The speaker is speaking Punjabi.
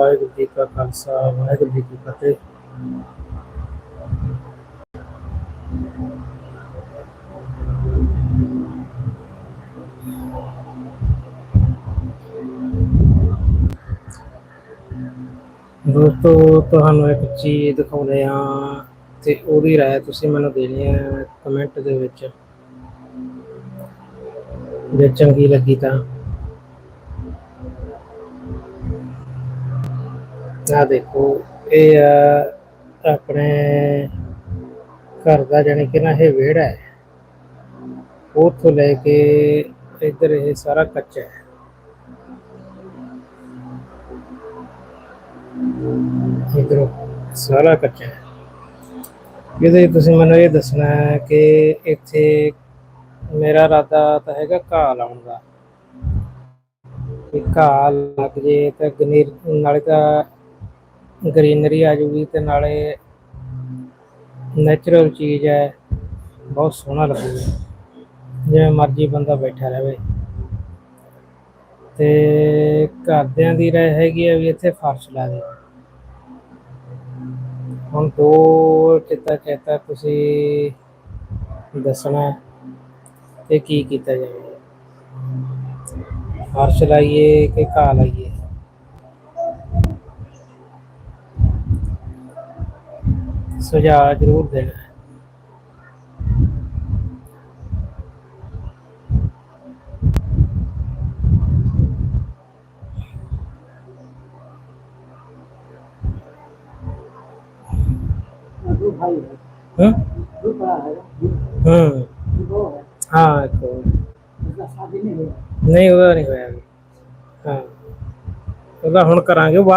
ਵਾਹਿਗੁਰੂ ਜੀ ਕਾ ਖਾਲਸਾ, ਵਾਹਿਗੁਰੂ ਜੀ ਕੀ ਫਤਿਹ। ਦੋਸਤੋ, ਤੁਹਾਨੂੰ ਇੱਕ ਚੀਜ਼ ਦਿਖਾਉਂਦੇ ਆ ਤੇ ਉਹਦੀ ਰਾਏ ਤੁਸੀਂ ਮੈਨੂੰ ਦੇਣੀ ਹੈ ਕਮੈਂਟ ਦੇ ਵਿੱਚ। ਜੇ ਚੰਗੀ ਲੱਗੀ ਤਾਂ। ਆ ਦੇਖੋ, ਇਹ ਆ ਆਪਣੇ ਘਰ ਦਾ ਜਾਣੀ ਕਿ ਨਾ ਇਹ ਵਿਹੜਾ ਹੈ। ਉੱਥੋਂ ਲੈ ਕੇ ਇੱਧਰ ਇਹ ਸਾਰਾ ਕੱਚਾ ਹੈ। ਇੱਧਰੋਂ ਸਾਰਾ ਕੱਚਾ ਹੈ। ਇਹਦੇ ਤੁਸੀਂ ਮੈਨੂੰ ਇਹ ਦੱਸਣਾ ਹੈ ਕਿ ਇੱਥੇ ਮੇਰਾ ਇਰਾਦਾ ਤਾਂ ਹੈਗਾ ਘਾਹ ਲਾਉਣ ਦਾ। ਕਿ ਘਾਹ ਲੱਗ ਜੇ ਤਾਂ ਗਨੀਰ, ਨਾਲੇ ਤਾਂ ਗ੍ਰੀਨਰੀ ਆ ਜੂਗੀ ਤੇ ਨਾਲੇ ਨੈਚੁਰਲ ਚੀਜ਼ ਹੈ, ਬਹੁਤ ਸੋਹਣਾ ਲੱਗੂਗਾ। ਜਿਵੇਂ ਮਰਜ਼ੀ ਬੰਦਾ ਬੈਠਾ ਰਹੇ। ਤੇ ਘਰਦਿਆਂ ਦੀ ਰਹਿ ਹੈਗੀ ਆ ਵੀ ਇੱਥੇ ਫਰਸ਼ ਲਾ ਦੇ। ਹੁਣ ਦੋ ਚਿੱਤਾ ਚੇਤਾ ਤੁਸੀਂ ਦੱਸਣਾ ਹੈ ਤੇ ਕੀ ਕੀਤਾ ਜਾਵੇ। ਫਰਸ਼ ਲਾਈਏ ਕਿ ਘਾਹ ਲਾਈਏ? ਸੁਝਾਅ ਜ਼ਰੂਰ ਦੇਣਾ ਹੈ। दो भाई है हम्म दो बड़ा है हम्म दो है हाँ तो उसका शादी नहीं हुआ ਨਹੀਂ ਉਹਦਾ ਨਹੀਂ ਹੋਇਆ ਵੀ। ਹਾਂ ਉਹਦਾ ਹੁਣ ਕਰਾਂਗੇ ਉਹ ਬਾਅਦ